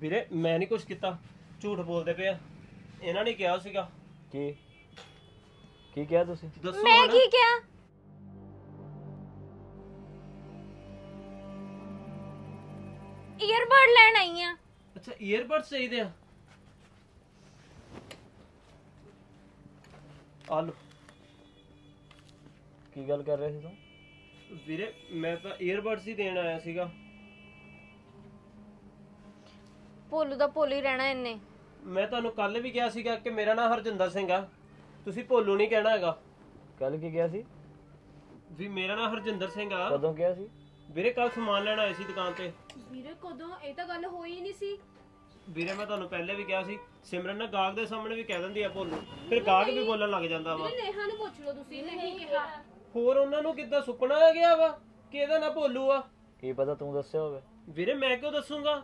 ਵੀਰੇ ਮੈਂ ਨਹੀਂ ਕੁਝ ਕੀਤਾ। ਝੂਠ ਬੋਲਦੇ ਪਏ ਆ। ਇਹਨਾਂ ਨੇ ਕਿਹਾ ਸੀਗਾ। ਕੀ? ਕੀ ਕਿਹਾ ਤੁਸੀਂ? ਦੱਸੋ ਮੈਂ ਹੁਣ। ਕੀ ਕਿਹਾ? ਈਅਰਬਡ ਲੈਣ ਆਈ ਆ। ਅੱਛਾ ਈਅਰਬਡਸ ਚਾਹੀਦੇ ਆ। ਆ ਲਓ। ਕੀ ਗੱਲ ਕਰ ਰਹੇ ਸੀ ਤੂੰ? ਵੀਰੇ ਮੈਂ ਤਾਂ ਈਅਰਬਡਸ ਹੀ ਦੇਣ ਆਇਆ ਸੀਗਾ। ਭੋਲੂ ਦਾ ਭੋਲੂ ਹੀ ਰਹਿਣਾ ਇਹਨੇ ਮੈਂ ਤੁਹਾਨੂੰ ਕੱਲ ਵੀ ਕਿਹਾ ਸੀਗਾ ਕਿ ਮੇਰਾ ਨਾਮ ਹਰਜਿੰਦਰ ਸਿੰਘ ਆ। ਤੁਸੀਂ ਭੋਲੂ ਨਹੀਂ ਕਹਿਣਾ ਹੈਗਾ। ਕੱਲ ਕੀ ਕਿਹਾ ਸੀ? ਵੀ ਮੇਰਾ ਨਾਮ ਹਰਜਿੰਦਰ ਸਿੰਘ ਆ। ਕਦੋਂ ਕਿਹਾ ਸੀ? ਵੀਰੇ ਕੱਲ ਸਮਾਨ ਲੈਣ ਆਏ ਸੀ ਦੁਕਾਨ ਤੇ। ਵੀਰੇ ਕਦੋਂ? ਇਹ ਤਾਂ ਗੱਲ ਹੋਈ ਨਹੀਂ ਸੀ। ਵੀਰੇ ਮੈਂ ਤੁਹਾਨੂੰ ਪਹਿਲੇ ਵੀ ਕਿਹਾ ਸੀ ਸਿਮਰਨ ਨਾ ਗਾਹਕ ਦੇ ਸਾਹਮਣੇ ਵੀ ਕਹਿ ਦਿੰਦੀ ਆ ਭੋਲੂ। ਫਿਰ ਗਾਹਕ ਵੀ ਬੋਲਣ ਲੱਗ ਜਾਂਦਾ ਵਾ। ਨੇਹਾ ਨੂੰ ਪੁੱਛ ਲਓ ਤੁਸੀਂ ਨਹੀਂ ਕਿਹਾ? ਹੋਰ ਉਹਨਾਂ ਨੂੰ ਕਿੱਦਾਂ ਸੁਪਨਾ ਆ ਗਿਆ ਵਾ? ਕਿ ਇਹਦਾ ਨਾਂ ਭੋਲੂ ਆ? ਕੀ ਪਤਾ ਤੂੰ ਦੱਸਿਆ ਹੋਵੇ। ਵੀਰੇ ਮੈਂ ਕਿਉਂ ਦੱਸੂਗਾ?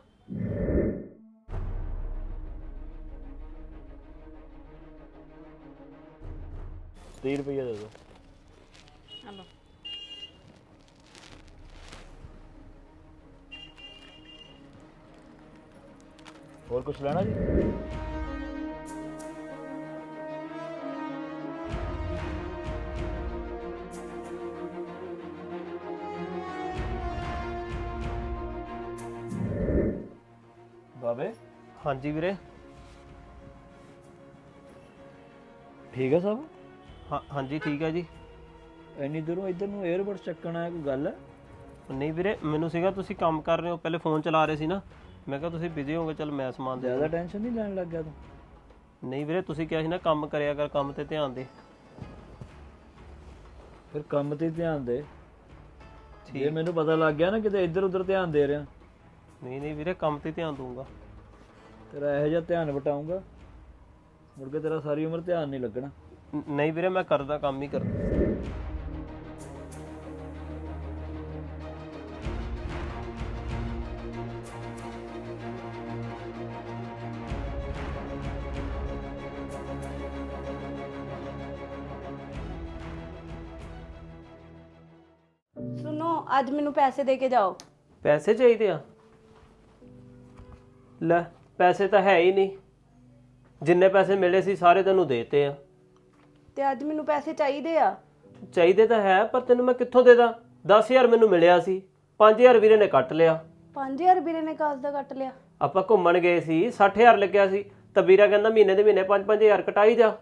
ਤੀਹ ਰੁਪਏ ਦੇ ਦੋ ਹਲੋ ਹੋਰ ਕੁਝ ਲੈਣਾ ਜੀ ਬਾਬੇ ਹਾਂਜੀ ਵੀਰੇ ਠੀਕ ਹੈ ਸਭ ਹਾਂ ਹਾਂਜੀ ਠੀਕ ਹੈ ਜੀ। ਇੰਨੀ ਦੂਰੋਂ ਇੱਧਰ ਨੂੰ 에어ਬਡ ਚੱਕਣ ਆਇਆ ਕੋਈ ਗੱਲ? ਹੈ ਨਹੀਂ ਵੀਰੇ ਮੈਨੂੰ ਸੀਗਾ ਤੁਸੀਂ ਕੰਮ ਕਰ ਰਹੇ ਹੋ ਪਹਿਲੇ ਫੋਨ ਚਲਾ ਰਹੇ ਸੀ ਨਾ। ਮੈਂ ਕਿਹਾ ਤੁਸੀਂ ਬਿਜ਼ੀ ਹੋਗੇ ਚਲ ਮੈਂ ਸਮਾਨ ਦੇ ਜ਼ਿਆਦਾ ਟੈਨਸ਼ਨ ਨਹੀਂ ਲੈਣ ਲੱਗ ਗਿਆ ਤੂੰ? ਨਹੀਂ ਵੀਰੇ ਤੁਸੀਂ ਕਿਹਾ ਸੀ ਨਾ ਕੰਮ ਕਰਿਆ ਕਰ ਕੰਮ ਤੇ ਧਿਆਨ ਦੇ। ਫਿਰ ਕੰਮ ਤੇ ਧਿਆਨ ਦੇ। ਜੇ ਮੈਨੂੰ ਪਤਾ ਲੱਗ ਗਿਆ ਨਾ ਕਿਤੇ ਇੱਧਰ ਉੱਧਰ ਧਿਆਨ ਦੇ ਰਿਹਾ। ਨਹੀਂ ਨਹੀਂ ਵੀਰੇ ਕੰਮ ਤੇ ਧਿਆਨ ਦੂੰਗਾ ਤੇਰਾ ਇਹੋ ਜਿਹਾ ਧਿਆਨ ਵਟਾਉਂਗਾ ਮੁੜ ਕੇ ਤੇਰਾ ਸਾਰੀ ਉਮਰ ਧਿਆਨ ਨਹੀਂ ਲੱਗਣਾ। ਨਹੀਂ ਵੀਰੇ ਮੈਂ ਕਰਦਾ ਕੰਮ ਹੀ ਕਰਦਾ। ਸੁਣੋ ਅੱਜ ਮੈਨੂੰ ਪੈਸੇ ਦੇ ਕੇ ਜਾਓ। ਪੈਸੇ ਚਾਹੀਦੇ ਆ? ਲੈ ਪੈਸੇ ਤਾਂ ਹੈ ਹੀ ਨਹੀਂ। ਜਿੰਨੇ ਪੈਸੇ ਮਿਲੇ ਸੀ ਸਾਰੇ ਤੈਨੂੰ ਦੇਤੇ ਆ। ਤੇ ਅੱਜ ਮੈਨੂੰ ਪੈਸੇ ਚਾਹੀਦੇ ਆ। ਚਾਹੀਦੇ ਤਾਂ ਹੈ ਪਰ ਤੈਨੂੰ ਮੈਂ ਕਿੱਥੋਂ ਦੇ ਦਾਂ? 10000 ਮੈਨੂੰ ਮਿਲਿਆ ਸੀ 5000 ਵੀਰੇ ਨੇ ਕੱਟ ਲਿਆ। 5000 ਵੀਰੇ ਨੇ ਕਾਸ ਦਾ ਕੱਟ ਲਿਆ? ਆਪਾਂ ਘੁੰਮਣ ਗਏ ਸੀ 60000 ਲੱਗਿਆ ਸੀ ਤਾਂ ਵੀਰਾ ਕਹਿੰਦਾ ਮਹੀਨੇ ਦੇ ਮਹੀਨੇ 5-5000 ਕਟਾਈ ਜਾ।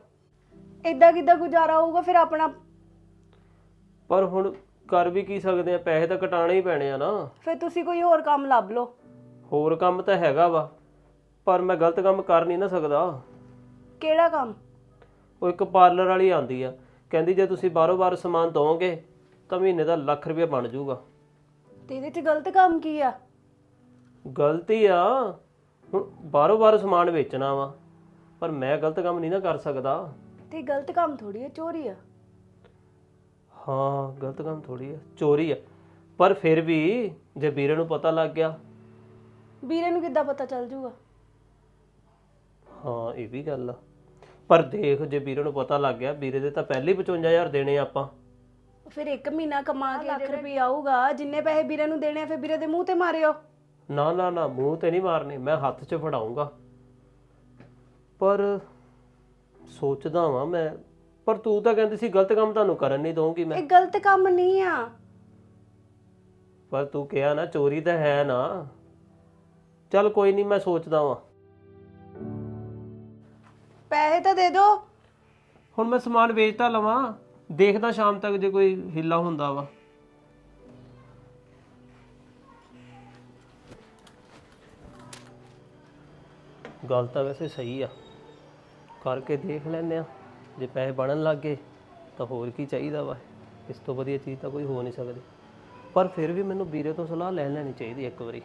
ਏਦਾਂ ਕਿੱਦਾਂ ਗੁਜ਼ਾਰਾ ਹੋਊਗਾ ਫਿਰ ਆਪਣਾ? ਪਰ ਹੁਣ ਕਰ ਵੀ ਕੀ ਸਕਦੇ ਆ ਪੈਸੇ ਤਾਂ ਕਟਾਣੇ ਹੀ ਪੈਣੇ ਆ ਨਾ। ਫਿਰ ਤੁਸੀਂ ਕੋਈ ਹੋਰ ਕੰਮ ਲੱਭ ਲਓ। ਹੋਰ ਕੰਮ ਤਾਂ ਹੈਗਾ ਵਾ ਪਰ ਮੈਂ ਗਲਤ ਕੰਮ ਕਰ ਨਹੀਂ ਨਾ ਸਕਦਾ। ਕਿਹੜਾ ਕੰਮ? ਉਹ ਇੱਕ ਪਾਰਲਰ ਵਾਲੀ ਆਂਦੀ ਆ। ਕਹਿੰਦੀ ਜੇ ਤੁਸੀਂ ਬਾਰੋ ਬਾਰ ਸਮਾਨ ਦੋਗੇ ਤਾਂ ਮਹੀਨੇ ਦਾ ਲੱਖ ਰੁਪਏ ਬਣ ਜਾਊਗਾ। ਤੇ ਇਹਦੇ 'ਚ ਗਲਤ ਕੰਮ ਕੀ ਆ? ਗਲਤੀ ਆ ਹੁਣ ਬਾਰੋ ਬਾਰ ਸਮਾਨ ਵੇਚਣਾ ਵਾ ਪਰ ਮੈਂ ਗਲਤ ਕੰਮ ਨਹੀਂ ਨਾ ਕਰ ਸਕਦਾ। ਤੇ ਗਲਤ ਕੰਮ ਥੋੜੀ ਹੈ ਚੋਰੀ ਆ? ਹਾਂ ਗਲਤ ਕੰਮ ਥੋੜੀ ਆ ਚੋਰੀ ਆ। ਪਰ ਫਿਰ ਵੀ ਜੇ ਵੀਰੇ ਨੂੰ ਪਤਾ ਲੱਗ ਗਿਆ। ਵੀਰੇ ਨੂੰ ਕਿੱਦਾਂ ਪਤਾ ਚੱਲ ਜੂਗਾ ਹਾਂ ਇਹ ਵੀ ਗੱਲ ਆ। ਪਰ ਦੇਖ ਜੇ ਵੀਰੇ ਨੂੰ ਪਤਾ ਲੱਗ ਗਿਆ ਵੀਰੇ ਦੇ ਤਾਂ ਪਹਿਲੇ ਹੀ 55000 ਦੇਣੇ ਆ ਆਪਾਂ। ਫਿਰ ਇੱਕ ਮਹੀਨਾ ਕਮਾ ਕੇ ਲੱਖ ਰੁਪਏ ਆਊਗਾ ਜਿੰਨੇ ਪੈਸੇ ਵੀਰੇ ਨੂੰ ਦੇਣੇ ਆ ਫਿਰ ਵੀਰੇ ਦੇ ਮੂੰਹ ਤੇ ਮਾਰਿਓ। ਨਾ ਨਾ ਨਾ ਮੂੰਹ ਤੇ ਨਹੀਂ ਮਾਰਨੇ ਮੈਂ ਹੱਥ 'ਚ ਫੜਾਉਂਗਾ ਪਰ ਸੋਚਦਾ ਵਾਂ ਮੈਂ ਪਰ ਤੂੰ ਤਾਂ ਕਹਿੰਦੀ ਸੀ ਗਲਤ ਕੰਮ ਤੁਹਾਨੂੰ ਕਰਨ ਨਹੀਂ ਦਊਂਗੀ ਮੈਂ। ਇਹ ਗਲਤ ਕੰਮ ਨਹੀਂ ਆ। ਪਰ ਤੂੰ ਕਿਹਾ ਨਾ ਚੋਰੀ ਤਾਂ ਹੈ ਨਾ। ਚੱਲ ਕੋਈ ਨਹੀਂ ਮੈਂ ਸੋਚਦਾ ਵਾਂ। ਪੈਸੇ ਤਾਂ ਦੇ ਦਿਓ। ਹੁਣ ਮੈਂ ਸਮਾਨ ਵੇਚ ਤਾਂ ਲਵਾਂ। ਦੇਖਦਾ ਸ਼ਾਮ ਤੱਕ ਜੇ ਕੋਈ ਹਿੱਲਾ ਹੁੰਦਾ ਵਾ। ਗੱਲ ਤਾਂ ਵੈਸੇ ਸਹੀ ਆ। ਕਰਕੇ ਦੇਖ ਲੈਂਦੇ ਆ। ਜੇ ਪੈਸੇ ਬਣਨ ਲੱਗ ਗਏ, ਤਾਂ ਹੋਰ ਕੀ ਚਾਹੀਦਾ ਵਾ। ਇਸ ਤੋਂ ਵਧੀਆ ਚੀਜ਼ ਤਾਂ ਕੋਈ ਹੋ ਨਹੀਂ ਸਕਦੀ। ਪਰ ਫਿਰ ਵੀ ਮੈਨੂੰ ਵੀਰੇ ਤੋਂ ਸਲਾਹ ਲੈ ਲੈਣੀ ਚਾਹੀਦੀ ਇੱਕ ਵਾਰੀ।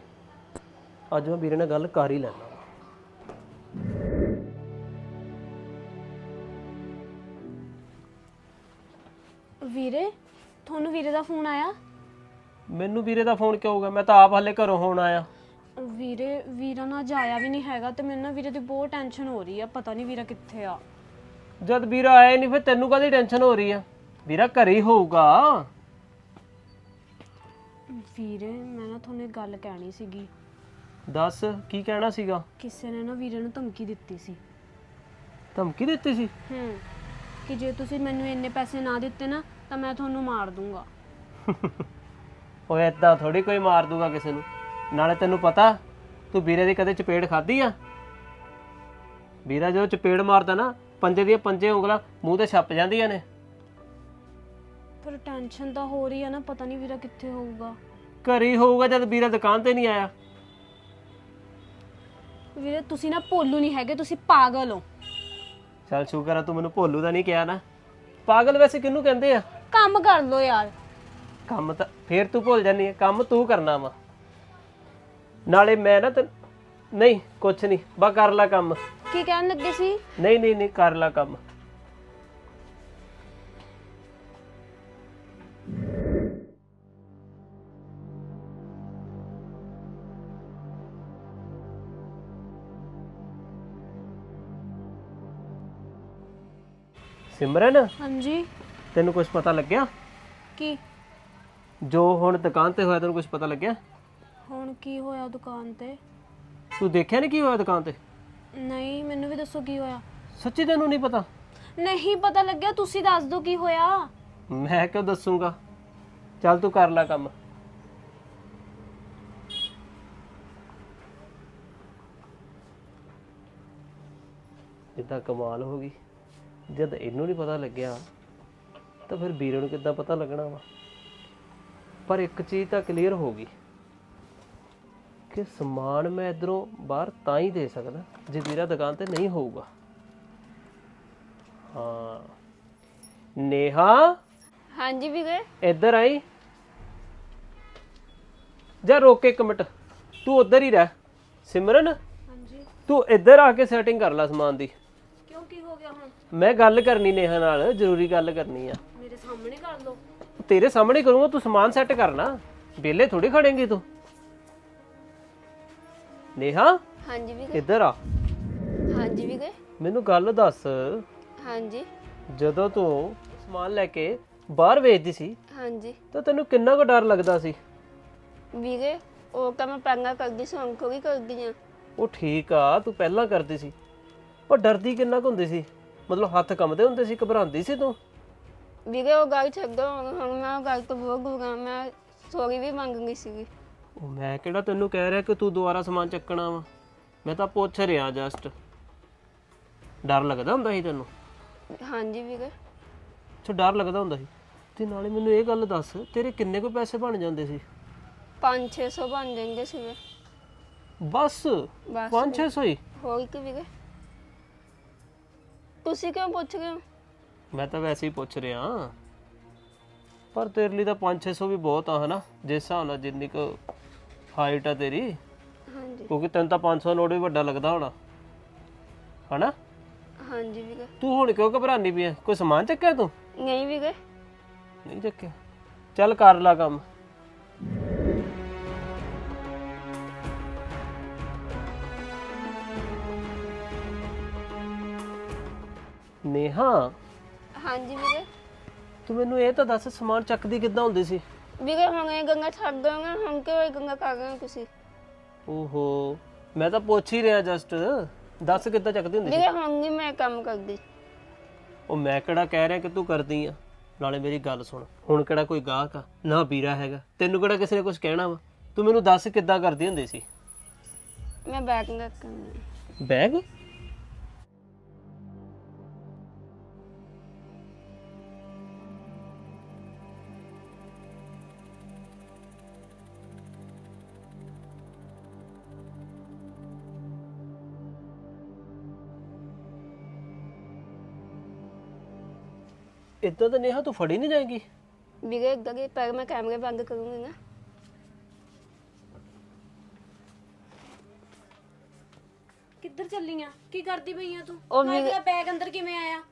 ਅੱਜ ਮੈਂ ਵੀਰੇ ਨਾਲ ਗੱਲ ਕਰ ਹੀ ਲੈਣਾ ਵੀਰੇ ਤੁਹਾਨੂੰ ਵੀਰੇ ਦਾ ਫੋਨ ਆਇਆ? ਮੈਨੂੰ ਵੀਰੇ ਦਾ ਫੋਨ ਕਿਉਂ ਹੋਊਗਾ ਮੈਂ ਤਾਂ ਆਪ ਹਾਲੇ ਘਰੋਂ ਹੋਣ ਆਇਆ। ਵੀਰੇ ਵੀਰਾ ਨਾ ਜਾਇਆ ਵੀ ਨਹੀਂ ਹੈਗਾ ਤੇ ਮੈਨੂੰ ਨਾ ਵੀਰੇ ਦੀ ਬਹੁਤ ਟੈਨਸ਼ਨ ਹੋ ਰਹੀ ਆ ਪਤਾ ਨਹੀਂ ਵੀਰਾ ਕਿੱਥੇ ਆ। ਜਦ ਵੀਰਾ ਆਇਆ ਨਹੀਂ ਫਿਰ ਤੈਨੂੰ ਕਾਹਦੀ ਟੈਨਸ਼ਨ ਹੋ ਰਹੀ ਆ? ਵੀਰਾ ਘਰੇ ਹੀ ਹੋਊਗਾ। ਵੀਰੇ ਮੈਂ ਨਾ ਤੁਹਾਨੂੰ ਇੱਕ ਗੱਲ ਕਹਿਣੀ ਸੀਗੀ। ਦੱਸ ਕੀ ਕਹਿਣਾ ਸੀਗਾ? ਕਿਸੇ ਨੇ ਨਾ ਵੀਰੇ ਨੂੰ ਧਮਕੀ ਦਿੱਤੀ ਸੀ। ਧਮਕੀ ਦਿੱਤੀ ਸੀ? ਹੂੰ। ਕਿ ਜੇ ਤੁਸੀਂ ਮੈਨੂੰ ਇੰਨੇ ਪੈਸੇ ਨਾ ਦਿੱਤੇ ਨਾ ਤਾਂ ਮੈਂ ਤੁਹਾਨੂੰ ਮਾਰ ਦੂੰਗਾ। ਓਏ ਏਦਾਂ ਥੋੜੀ ਕੋਈ ਮਾਰ ਦੂਗਾ ਕਿਸੇ ਨੂੰ। ਨਾਲੇ ਤੈਨੂੰ ਪਤਾ ਤੂੰ ਵੀਰੇ ਦੀ ਕਦੇ ਚਪੇੜ ਖਾਧੀ ਆ? ਵੀਰਾ ਜਦੋਂ ਚਪੇੜ ਮਾਰਦਾ ਨਾ ਪੰਜੇ ਦੀਆਂ ਪੰਜੇ ਉਂਗਲਾਂ ਮੂੰਹ ਤੇ ਛੱਪ ਜਾਂਦੀਆਂ ਨੇ। ਪਰ ਟੈਨਸ਼ਨ ਤਾਂ ਹੋ ਰਹੀ ਆ ਨਾ ਪਤਾ ਨਹੀਂ ਵੀਰਾ ਕਿੱਥੇ ਹੋਊਗਾ। ਘਰ ਹੋਊਗਾ ਜਦ ਵੀਰਾ ਦੁਕਾਨ ਤੇ ਨਹੀਂ ਆਇਆ। ਵੀਰੇ ਤੁਸੀਂ ਨਾ ਭੋਲੂ ਨਹੀਂ ਹੈਗੇ ਤੁਸੀਂ ਪਾਗਲ ਹੋ। ਚੱਲ ਸ਼ੁਕਰ ਆ ਤੂੰ ਮੈਨੂੰ ਭੋਲੂ ਦਾ ਨਹੀਂ ਕਿਹਾ ਨਾ। ਪਾਗਲ ਵੈਸੇ ਕਿਹਨੂੰ ਕਹਿੰਦੇ ਆ? ਕੰਮ ਕਰ ਲੋ ਯਾਰ। ਕੰਮ ਤਾਂ ਫੇਰ ਤੂੰ ਭੁੱਲ ਜਾਨੀ ਹੈ ਕੰਮ ਤੂੰ ਕਰਨਾ ਵਾ। ਨਾਲੇ ਮੈਂ ਨਾ ਨਹੀਂ ਕੁਛ ਨਹੀਂ ਬਾ ਕਰ ਲੈ ਕੰਮ। ਕੀ ਕਹਿਣ ਲੱਗੇ ਸੀ? ਨਹੀਂ ਨਹੀਂ ਨਹੀਂ ਕਰ ਲੈ ਕੰਮ। ਸਿਮਰਨ? ਹਾਂਜੀ। ਤੈਨੂੰ ਕੁਝ ਪਤਾ ਲੱਗਿਆ? ਕੀ? ਜੋ ਹੁਣ ਦੁਕਾਨ ਤੇ ਹੋਇਆ ਤੈਨੂੰ ਕੁਝ ਪਤਾ ਲੱਗਿਆ? ਹੁਣ ਕੀ ਹੋਇਆ ਦੁਕਾਨ ਤੇ? ਤੂੰ ਦੇਖਿਆ ਨਹੀਂ ਕੀ ਹੋਇਆ ਦੁਕਾਨ ਤੇ? ਨਹੀਂ ਮੈਨੂੰ ਵੀ ਦੱਸੋ ਕੀ ਹੋਇਆ। ਸੱਚੀ ਤੈਨੂੰ ਨਹੀਂ ਪਤਾ? ਨਹੀਂ ਪਤਾ ਲੱਗਿਆ ਤੁਸੀਂ ਦੱਸ ਦਿਓ ਕੀ ਹੋਇਆ। ਮੈਂ ਕਿਉਂ ਦੱਸੂਗਾ? ਚੱਲ ਤੂੰ ਕਰ ਲੈ ਕੰਮ। ਇਦਾਂ ਕਮਾਲ ਹੋ ਗਈ। ਜਦ ਇਹਨੂੰ ਨਹੀਂ ਪਤਾ ਲੱਗਿਆ ਤਾਂ ਫਿਰ ਵੀਰੇ ਨੂੰ ਕਿੱਦਾਂ ਪਤਾ ਲੱਗਣਾ ਵਾ? ਪਰ ਇੱਕ ਚੀਜ਼ ਤਾਂ ਕਲੀਅਰ ਹੋ ਗਈ ਕਿ ਸਮਾਨ ਮੈਂ ਇਧਰੋਂ ਬਾਹਰ ਤਾਂ ਹੀ ਦੇ ਸਕਦਾ ਜੇ ਵੀਰਾ ਦੁਕਾਨ ਤੇ ਨਹੀਂ ਹੋਊਗਾ। ਹਾਂ। ਨੇਹਾ? ਹਾਂਜੀ ਵੀਰੇ। ਇੱਧਰ ਆਈ। ਜਾ ਰੋਕ ਕੇ ਇੱਕ ਮਿੰਟ। ਤੂੰ ਉੱਧਰ ਹੀ ਰਹਿ। ਸਿਮਰਨ? ਹਾਂਜੀ। ਤੂੰ ਇੱਧਰ ਆ ਕੇ ਸੈਟਿੰਗ ਕਰ ਲੈ ਸਮਾਨ ਦੀ। ਕੀ ਹੋ ਗਿਆ ਹੁਣ? ਮੈਂ ਗੱਲ ਕਰਨੀ ਨੇਹਾ ਨਾਲ ਜ਼ਰੂਰੀ ਗੱਲ ਕਰਨੀ ਆ। ਮੇਰੇ ਸਾਹਮਣੇ ਕਰ ਲਓ। ਤੇਰੇ ਸਾਹਮਣੇ ਕਰੂੰਗਾ ਤੂੰ ਸਮਾਨ ਸੈੱਟ ਕਰਨਾ। ਵਿਹਲੇ ਥੋੜੀ ਖੜੇਂਗੀ ਤੂੰ। ਨੇਹਾ ਹਾਂਜੀ ਵੀਰੇ। ਇੱਧਰ ਆ? ਹਾਂਜੀ ਵੀਰੇ। ਮੈਨੂੰ ਗੱਲ ਦੱਸ। ਹਾਂਜੀ। ਜਦੋਂ ਤੂੰ ਸਮਾਨ ਲੈ ਕੇ ਬਾਹਰ ਵੇਚਦੀ ਸੀ ਹਾਂਜੀ। ਤਾਂ ਤੈਨੂੰ ਕਿੰਨਾ ਕੁ ਡਰ ਲੱਗਦਾ ਸੀ? ਵੀਰੇ ਉਹ ਤਾਂ ਮੈਂ ਪੰਗਾ ਕਰਦੀ ਸੀ ਹੁਣ ਕੋਈ ਕਰਦੀ ਆ? ਉਹ ਠੀਕ ਆ ਤੂੰ ਪਹਿਲਾਂ ਕਰਦੀ ਸੀ। ਪਰ ਡਰਦੀ ਕਿੰਨਾ ਕੁ ਹੁੰਦੀ ਸੀ? ਮਤਲਬ ਹੱਥ ਕੰਬਦੇ ਹੁੰਦੇ ਸੀ ਘਬਰਾਉਂਦੀ ਸੀ ਤੂੰ? ਵੀਰੇ ਉਹ ਗੱਲ ਛੱਡੋ ਹੁਣ ਹੁਣ ਮੈਂ ਉਹ ਗੱਲ ਤੋਂ ਬਹੁਤ ਗੁਰਾ ਮੈਂ ਸੌਰੀ ਵੀ ਮੰਗ ਗਈ ਸੀਗੀ। ਉਹ ਮੈਂ ਕਿਹੜਾ ਤੈਨੂੰ ਕਹਿ ਰਿਹਾ ਕਿ ਤੂੰ ਦੁਬਾਰਾ ਸਮਾਨ ਚੱਕਣਾ ਵਾ? ਮੈਂ ਤਾਂ ਪੁੱਛ ਰਿਹਾ ਜਸਟ ਡਰ ਲੱਗਦਾ ਹੁੰਦਾ ਸੀ ਤੈਨੂੰ? ਹਾਂਜੀ ਵੀਰੇ। ਅੱਛਾ ਡਰ ਲੱਗਦਾ ਹੁੰਦਾ ਸੀ। ਤੇ ਨਾਲੇ ਮੈਨੂੰ ਇਹ ਗੱਲ ਦੱਸ ਤੇਰੇ ਕਿੰਨੇ ਕੁ ਪੈਸੇ ਬਣ ਜਾਂਦੇ ਸੀ? 5-600 ਬਣ ਜਾਂਦੇ ਸੀਗੇ। ਬਸ? ਬਸ 5-600 ਹੀ? ਹੋਰ ਕੀ ਵੀਰੇ। ਤੁਸੀਂ ਕਿਉਂ ਪੁੱਛ ਰਹੇ ਹੋ? ਮੈਂ ਤਾਂ ਵੈਸੇ ਹੀ ਪੁੱਛ ਰਿਹਾ ਪਰ ਤੇਰੇ ਲਈ ਤਾਂ 5-600 ਵੀ ਬਹੁਤ ਆ ਹਨਾ? ਜਿਸ ਹਿਸਾਬ ਨਾਲ ਜਿੰਨੀ ਕੁ ਹਾਈਟ ਆ ਤੇਰੀ। ਹਾਂਜੀ। ਕਿਉਂਕਿ ਤੈਨੂੰ ਤਾਂ 500 ਨੋਟ ਵੀ ਵੱਡਾ ਲੱਗਦਾ ਹੋਣਾ। ਹਨਾ? ਹਾਂਜੀ ਵੀਰੇ ਤੂੰ ਹੁਣ ਕਿਉਂ ਘਬਰਾਨੀ ਪਈ ਐ? ਕੋਈ ਸਮਾਨ ਚੱਕਿਆ ਤੂੰ? ਨਹੀਂ ਵੀਰੇ ਨਹੀਂ ਚੱਕਿਆ। ਚੱਲ ਕਰ ਲਾ ਕੰਮ। ਨੇਹਾ। ਹਾਂਜੀ ਵੀਰੇ। ਤੂੰ ਮੈਨੂੰ ਇਹ ਤਾਂ ਦੱਸ ਸਮਾਨ ਚੱਕਦੀ ਕਿੱਦਾਂ ਹੁੰਦੀ ਸੀ? ਵੀਰੇ ਹੁਣ ਇਹ ਗੰਗਾ ਛੱਡ ਦੋਗੇ ਹੁਣ ਕਿਉਂ ਇਹ ਗੰਗਾ ਕਰ ਰਹੇ ਹੋ ਤੁਸੀਂ? ਓਹੋ ਮੈਂ ਤਾਂ ਪੁੱਛ ਹੀ ਰਿਹਾ ਜਸਟ। ਦੱਸ ਕਿੱਦਾਂ ਚੱਕਦੀ ਹੁੰਦੀ ਸੀ? ਵੀਰੇ ਹੁਣ ਨਹੀਂ ਮੈਂ ਕੰਮ ਕਰਦੀ। ਉਹ ਮੈਂ ਕਿਹੜਾ ਕਹਿ ਰਿਹਾ ਕਿ ਤੂੰ ਕਰਦੀ ਆ? ਨਾਲੇ ਮੇਰੀ ਗੱਲ ਸੁਣ ਹੁਣ ਕਿਹੜਾ ਕੋਈ ਗਾਹਕ ਆ? ਨਾ ਵੀਰਾ ਹੈਗਾ। ਤੈਨੂੰ ਕਿਹੜਾ ਕਿਸੇ ਨੇ ਕੁਝ ਕਹਿਣਾ ਵਾ? ਤੂੰ ਮੈਨੂੰ ਦੱਸ ਕਿੱਦਾਂ ਕਰਦੀ ਹੁੰਦੀ ਸੀ? ਮੈਂ ਬੈਕ ਨਾ ਕਰਨੀ ਬੈਗ? ਇਦਾਂ ਤਾਂ ਨੇਹਾ ਤੂੰ ਫੜੀ ਨਹੀਂ ਜਾਏਗੀ? ਵੀਰੇ ਅੱਗੇ ਪਰ ਮੈਂ ਕੈਮਰੇ ਬੰਦ ਕਰੂੰਗੀ ਨਾ। ਕਿੱਧਰ ਚੱਲੀਆਂ? ਕੀ ਕਰਦੀ ਪਈ ਆ ਤੂੰ? ਉਹ ਵੀਰੇ- ਤੇਰਾ ਬੈਗ ਅੰਦਰ ਕਿਵੇਂ ਆਇਆ?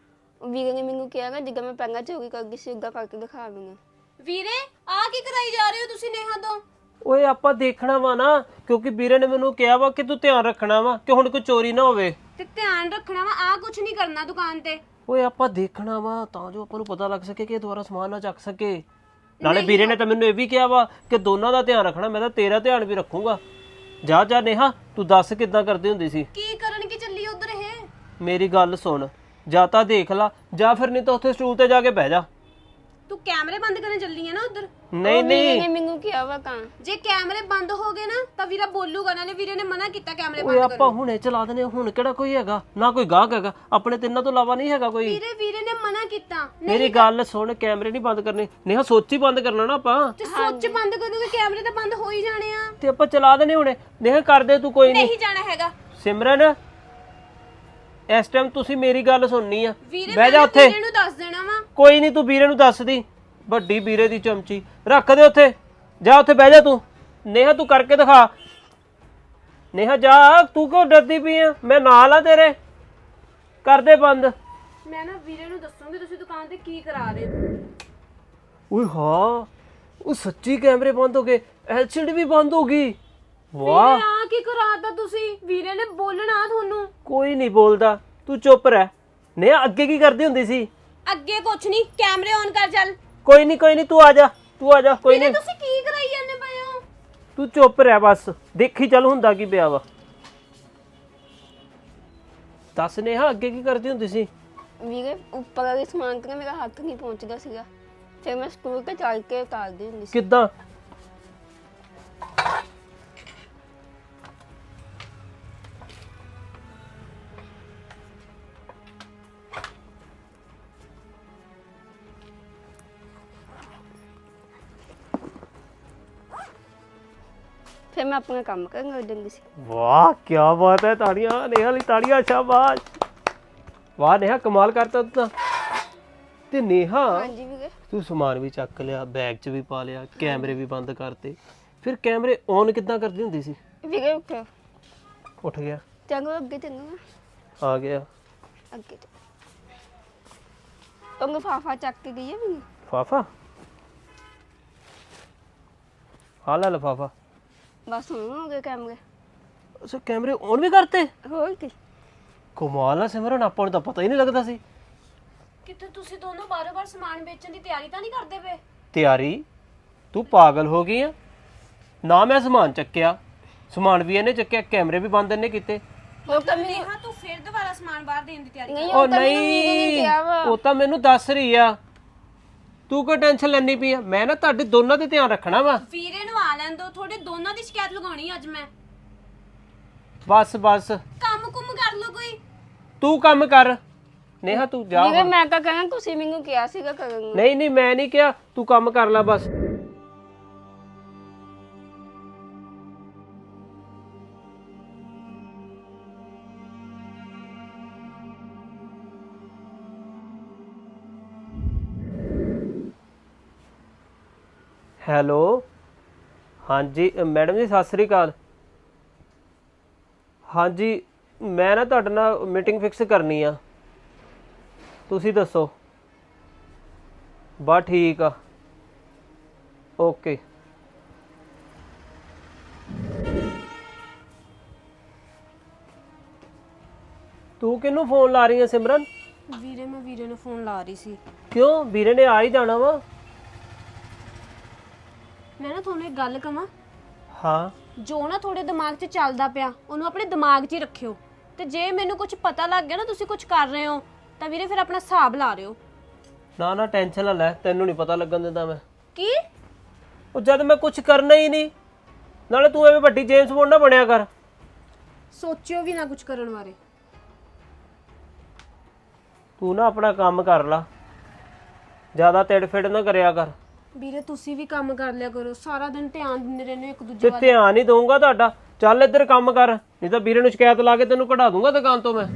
ਵੀਰੇ ਨੇ ਮੈਨੂੰ ਕਿਹਾ ਜਿੱਦਾਂ ਮੈਂ ਪੈਂਗਾ ਚੋਰੀ ਕਰਦੀ ਸੀ ਉਦਾਂ ਕਰਕੇ ਦਿਖਾ ਦੂੰਗਾ। ਵੀਰੇ ਆ ਕੀ ਕਰਾਈ ਜਾ ਰਹੇ ਹੋ ਤੁਸੀਂ ਨੇਹਾ ਤੋਂ? ਓਏ ਆਪਾਂ ਦੇਖਣਾ ਵਾ ਨਾ ਕਿਉਂਕਿ ਵੀਰੇ ਨੇ ਮੈਨੂੰ ਕਿਹਾ ਵਾ ਕਿ ਤੂੰ ਧਿਆਨ ਰੱਖਣਾ ਵਾ ਕਿ ਹੁਣ ਕੋਈ ਚੋਰੀ ਨਾ ਹੋਵੇ। ਤੇ ਧਿਆਨ ਰੱਖਣਾ ਵਾ ਆ ਕੁਝ ਨਹੀਂ ਕਰਨਾ ਦੁਕਾਨ ਤੇ। ਓਏ ਆਪਾਂ ਦੇਖਣਾ ਵਾ ਤਾਂ ਜੋ ਆਪਾਂ ਨੂੰ ਪਤਾ ਲੱਗ ਸਕੇ ਕਿ ਇਹ ਦੁਬਾਰਾ ਸਮਾਨ ਨਾ ਚੱਕ ਸਕੇ। ਨਾਲੇ ਵੀਰੇ ਨੇ ਤਾਂ ਮੈਨੂੰ ਇਹ ਵੀ ਕਿਹਾ ਵਾ ਕਿ ਦੋਨਾਂ ਦਾ ਧਿਆਨ ਰੱਖਣਾ ਮੈਂ ਤਾਂ ਤੇਰਾ ਧਿਆਨ ਵੀ ਰੱਖੂੰਗਾ। ਜਾ ਜਾ ਨੇਹਾ ਤੂੰ ਦੱਸ ਕਿੱਦਾਂ ਕਰਦੀ ਹੁੰਦੀ ਸੀ? ਕੀ ਕਰਨ ਕੀ ਚੱਲੀ ਉਧਰ ਇਹ? ਮੇਰੀ ਗੱਲ ਸੁਣ ਜਾਂ ਤਾਂ ਦੇਖ ਲਾ ਜਾਂ ਫਿਰ ਨਹੀਂ ਤਾਂ ਉੱਥੇ ਸਟੂਲ ਤੇ ਜਾ ਕੇ ਬਹਿ ਜਾ। ਤੂੰ ਕੈਮਰੇ ਬੰਦ ਕਰਨ ਚੱਲੀ ਹੈ ਨਾ ਉਧਰ? ਨਹੀਂ ਨਹੀਂ। ਨੇ ਮੈਨੂੰ ਕਿਹਾ ਵਾ ਕਾਂ ਜੇ ਕੈਮਰੇ ਬੰਦ ਹੋ ਗਏ ਨਾ ਤਾਂ ਵੀਰਾ ਬੋਲੂਗਾ ਨਾਲੇ ਵੀਰੇ ਨੇ ਮਨਾ ਕੀਤਾ ਕੈਮਰੇ ਓਏ ਆਪਾਂ ਹੁਣੇ ਚਲਾ ਦਨੇ ਹੁਣ ਕਿਹੜਾ ਕੋਈ ਹੈਗਾ? ਨਾ ਕੋਈ ਗਾਹਕ ਹੈਗਾ। ਆਪਣੇ ਤਿੰਨਾਂ ਤੋਂ ਇਲਾਵਾ ਨਹੀਂ ਹੈਗਾ ਕੋਈ। ਵੀਰੇ ਵੀਰੇ ਨੇ ਮਨਾ ਕੀਤਾ। ਮੇਰੀ ਗੱਲ ਸੁਣ ਕੈਮਰੇ ਨਹੀਂ ਬੰਦ ਕਰਨੇ। ਨੇਹਾ ਸੋਚ ਬੰਦ ਕਰਨਾ ਨਾ ਆਪਾਂ। ਤੇ ਸੋਚ ਬੰਦ ਕਰੋਗੇ ਕੈਮਰੇ ਤਾਂ ਬੰਦ ਹੋ ਹੀ ਜਾਣੇ ਆ। ਤੇ ਆਪਾਂ ਚਲਾ ਦਨੇ ਹੁਣੇ। ਨੇਹਾ ਕਰ ਦੇ ਤੂੰ ਕੋਈ ਨਹੀਂ ਨਹੀਂ ਜਾਣਾ ਹੈਗਾ। ਸਿਮਰਨ ਇਸ ਟਾਈਮ ਤੁਸੀਂ ਮੇਰੀ ਗੱਲ ਸੁਣਨੀ ਆ। ਵੀਰੇ ਬਹਿ ਜਾ ਉੱਥੇ। ਵੀਰੇ ਨੂੰ ਦੱਸ ਦੇਣਾ ਵਾ। ਕੋਈ ਨਹੀਂ ਤੂੰ ਵੀਰੇ ਨੂੰ ਦੱਸਦੀ। ਵੱਡੀ ਵੀਰੇ ਦੀ ਚਮਚੀ। ਰੱਖ ਦੇ ਉੱਥੇ। ਜਾ ਉੱਥੇ ਬਹਿ ਜਾ ਤੂੰ। ਨੇਹਾ ਤੂੰ ਕਰਕੇ ਦਿਖਾ। ਨੇਹਾ ਜਾ। ਤੂੰ ਕਿਉਂ ਡਰਦੀ ਪਈ ਆ? ਮੈਂ ਨਾਲ ਆ ਤੇਰੇ। ਕਰ ਦੇ ਬੰਦ। ਮੈਂ ਨਾ ਵੀਰੇ ਨੂੰ ਦੱਸੂਗੀ ਤੁਸੀਂ ਦੁਕਾਨ ਤੇ ਕੀ ਕਰਾ ਰਹੇ ਹੋ? ਓਏ ਹਾਂ ਉਹ ਸੱਚੀ ਕੈਮਰੇ ਬੰਦ ਹੋ ਗਏ। ਐਲਸੀਡੀ ਵੀ ਬੰਦ ਹੋ ਗਈ। ਵਾਹ। ਆ ਕੀ ਕਰਾਤਾ ਤੁਸੀਂ? ਵੀਰੇ ਨੇ ਬੋਲਣਾ ਤੁਹਾਨੂੰ। ਕੋਈ ਨਹੀਂ ਬੋਲਦਾ। ਤੂੰ ਚੁੱਪ ਰਹਿ। ਨੇਹਾ ਅੱਗੇ ਕੀ ਕਰਦੀ ਹੁੰਦੀ ਸੀ? ਅੱਗੇ ਕੁਛ ਨਹੀਂ ਕੈਮਰੇ ਔਨ ਕਰ ਚੱਲ। ਕੋਈ ਨਹੀਂ ਕੋਈ ਨਹੀਂ ਤੂੰ ਆ ਜਾ ਤੂੰ ਆ ਜਾ ਕੋਈ ਨਹੀਂ। ਤੁਸੀਂ ਕੀ ਕਰਾਈ ਜਾਂਦੇ ਪਏ ਹੋ? ਤੂੰ ਚੁੱਪ ਰਹਿ ਬਸ ਦੇਖੀ ਚੱਲ ਹੁੰਦਾ ਕੀ ਪਿਆ ਵਾ। ਦੱਸ ਨੇਹਾ ਅੱਗੇ ਕੀ ਕਰਦੀ ਹੁੰਦੀ ਸੀ? ਵੀਰੇ ਉੱਪਰ ਵਾਲੇ ਸਮਾਨ ਤੇ ਨਾ ਮੇਰਾ ਹੱਥ ਨਹੀਂ ਪਹੁੰਚਦਾ ਸੀਗਾ। ਫਿਰ ਮੈਂ ਸਕੂਲ ਤੇ ਚੱਲ ਕੇ ਉਤਾਰਦੀ ਹੁੰਦੀ ਸੀ। ਕਿੱਦਾਂ? ਫਿਰ ਮੈਂ ਆਪਣਾ ਕੰਮ ਕਰਨ ਲੱਗ ਜਾਂਦੀ ਸੀ। ਵਾਹ ਕੀ ਬਾਤ ਹੈ ਤਾੜੀਆਂ ਨੇਹਾ ਲਈ ਤਾੜੀਆਂ ਸ਼ਾਬਾਸ਼। ਵਾਹ ਨੇਹਾ ਕਮਾਲ ਕਰਤਾ ਤੂੰ ਤਾਂ। ਤੇ ਨੇਹਾ ਹਾਂਜੀ ਵੀਰੇ। ਤੂੰ ਸਮਾਨ ਵੀ ਚੱਕ ਲਿਆ ਬੈਗ 'ਚ ਵੀ ਪਾ ਲਿਆ ਕੈਮਰੇ ਵੀ ਬੰਦ ਕਰਤੇ। ਫਿਰ ਕੈਮਰੇ ਔਨ ਕਿੱਦਾਂ ਕਰਦੀ ਹੁੰਦੀ ਸੀ? ਵੀਰੇ ਉੱਠੋ। ਉੱਠ ਗਿਆ। ਚੰਗੋ ਅੱਗੇ ਚੰਗੋ ਆ ਗਿਆ। ਅੱਗੇ ਤੇ। ਉਹ ਲਿਫਾਫਾ ਚੱਕ ਕੇ ਗਈ ਹੈ ਵੀ ਫਾਫਾ ਆ ਲੈ ਲਫਾਫਾ। ਬਸ ਹੁਣ ਹੋ ਗਏ ਕੈਮਰੇ। ਅੱਛਾ ਕੈਮਰੇ ਔਨ ਵੀ ਕਰਤੇ? ਹੋਰ ਕੀ। ਕਮਾਲ ਆ ਸਿਮਰਨ ਆਪਾਂ ਨੂੰ ਤਾਂ ਪਤਾ ਹੀ ਨਹੀਂ ਲੱਗਦਾ ਸੀ। ਕਿਤੇ ਤੁਸੀਂ ਦੋਨੋਂ ਬਾਰ-ਬਾਰ ਸਮਾਨ ਵੇਚਣ ਦੀ ਤਿਆਰੀ ਤਾਂ ਨਹੀਂ ਕਰਦੇ ਪਏ? ਤਿਆਰੀ? ਤੂੰ ਪਾਗਲ ਹੋ ਗਈ ਆ। ਨਾ ਮੈਂ ਸਮਾਨ ਚੱਕਿਆ। ਸਮਾਨ ਵੀ ਇਹਨੇ ਚੱਕਿਆ ਕੈਮਰੇ ਵੀ ਬੰਦ ਇਹਨੇ ਕੀਤੇ। ਉਹ ਤਾਂ ਮੈਨੂੰ ਤੂੰ ਫਿਰ ਦੁਬਾਰਾ ਸਮਾਨ ਬਾਹਰ ਦੇਣ ਦੀ ਤਿਆਰੀ ਨਹੀਂ ਉਹ ਤਾਂ ਮੈਨੂੰ ਨਹੀਂ ਉਹ ਤਾਂ ਦੱਸ ਰਹੀ ਆ। ਤੂੰ ਕਿਉਂ ਟੈਨਸ਼ਨ ਲੈਣੀ ਪਈ ਆ? ਮੈਂ ਨਾ ਤੁਹਾਡੇ ਦੋਨਾਂ ਤੇ ਧਿਆਨ ਰੱਖਣਾ ਵਾ। ਵੀਰੇ ਨੂੰ ਲੈਣ ਦੋ ਤੁਹਾਡੇ ਦੋਨਾਂ ਦੀ ਸ਼ਿਕਾਇਤ ਲਗਾਉਣੀ ਅੱਜ ਮੈਂ। ਬਸ ਬਸ। ਕੰਮ ਕੁੰਮ ਕਰ ਲਓ ਕੋਈ। ਤੂੰ ਕੰਮ ਕਰ। ਨੇਹਾ ਤੂੰ ਜਾ ਹੁਣ। ਮੈਂ ਤਾਂ ਕਹਾਂ ਤੁਸੀਂ ਮੈਨੂੰ ਕਿਹਾ ਸੀਗਾ ਕਰਨ ਨੂੰ। ਨਹੀਂ ਨਹੀਂ ਮੈਂ ਨਹੀਂ ਕਿਹਾ। ਤੂੰ ਕੰਮ ਕਰ ਲੈ ਬਸ। ਹੈਲੋ? ਹਾਂਜੀ ਮੈਡਮ ਜੀ ਸਤਿ ਸ੍ਰੀ ਅਕਾਲ। ਹਾਂਜੀ ਮੈਂ ਨਾ ਤੁਹਾਡੇ ਨਾਲ ਮੀਟਿੰਗ ਫਿਕਸ ਕਰਨੀ ਆ। ਤੁਸੀਂ ਦੱਸੋ। ਬਸ ਠੀਕ ਆ। ਓਕੇ। ਤੂੰ ਕਿਹਨੂੰ ਫੋਨ ਲਾ ਰਹੀ ਹੈ ਸਿਮਰਨ? ਵੀਰੇ ਮੈਂ ਵੀਰੇ ਨੂੰ ਫੋਨ ਲਾ ਰਹੀ ਸੀ। ਕਿਉਂ? ਵੀਰੇ ਨੇ ਆ ਹੀ ਜਾਣਾ ਵਾ। ਮੈਂ ਨਾ ਤੁਹਾਨੂੰ ਇੱਕ ਗੱਲ ਕਵਾਂ। ਹਾਂ। ਜੋ ਨਾ ਤੁਹਾਡੇ ਦਿਮਾਗ 'ਚ ਚੱਲਦਾ ਪਿਆ ਉਹਨੂੰ ਆਪਣੇ ਦਿਮਾਗ 'ਚ ਹੀ ਰੱਖਿਓ। ਤੇ ਜੇ ਮੈਨੂੰ ਕੁਝ ਪਤਾ ਲੱਗ ਗਿਆ ਨਾ ਤੁਸੀਂ ਕੁਝ ਕਰ ਰਹੇ ਹੋ ਤਾਂ ਵੀਰੇ ਫਿਰ ਆਪਣਾ ਹਿਸਾਬ ਲਾ ਰਿਓ ਨਾ ਨਾ ਟੈਨਸ਼ਨ ਨਾ ਲੈ ਤੈਨੂੰ ਨਹੀਂ ਪਤਾ ਲੱਗਣ ਦਿੰਦਾ ਮੈਂ। ਕੀ? ਉਹ ਜਦ ਮੈਂ ਕੁਝ ਕਰਨਾ ਹੀ ਨਹੀਂ ਨਾਲੇ ਤੂੰ ਐਵੇਂ ਵੱਡੀ ਜੇਮਸ ਬੌਂਡ ਨਾ ਬਣਿਆ ਕਰ। ਸੋਚਿਓ ਵੀ ਨਾ ਕੁਝ ਕਰਨ ਬਾਰੇ। ਤੂੰ ਨਾ ਆਪਣਾ ਕੰਮ ਕਰ ਲਾ। ਜ਼ਿਆਦਾ ਤਿੜ-ਫਿੜ ਨਾ ਕਰਿਆ ਕਰ। ਵੀਰੇ ਤੁਸੀਂ ਵੀ ਕੰਮ ਕਰ ਲਿਆ ਕਰੋ। ਸਾਰਾ ਦਿਨ ਧਿਆਨ ਦਿੰਦੇ ਰਹਿੰਦੇ ਹੋ ਇੱਕ ਦੂਜੇ ਤੇ ਵੱਲ। ਧਿਆਨ ਹੀ ਦਊਂਗਾ ਤੁਹਾਡਾ। ਚੱਲ ਇੱਧਰ ਕੰਮ ਕਰ। ਨਹੀਂ ਤਾਂ ਵੀਰੇ ਨੂੰ ਸ਼ਿਕਾਇਤ ਲਾ ਕੇ ਤੈਨੂੰ ਕਢਾ ਦੂੰਗਾ ਦੁਕਾਨ ਤੋਂ ਮੈਂ।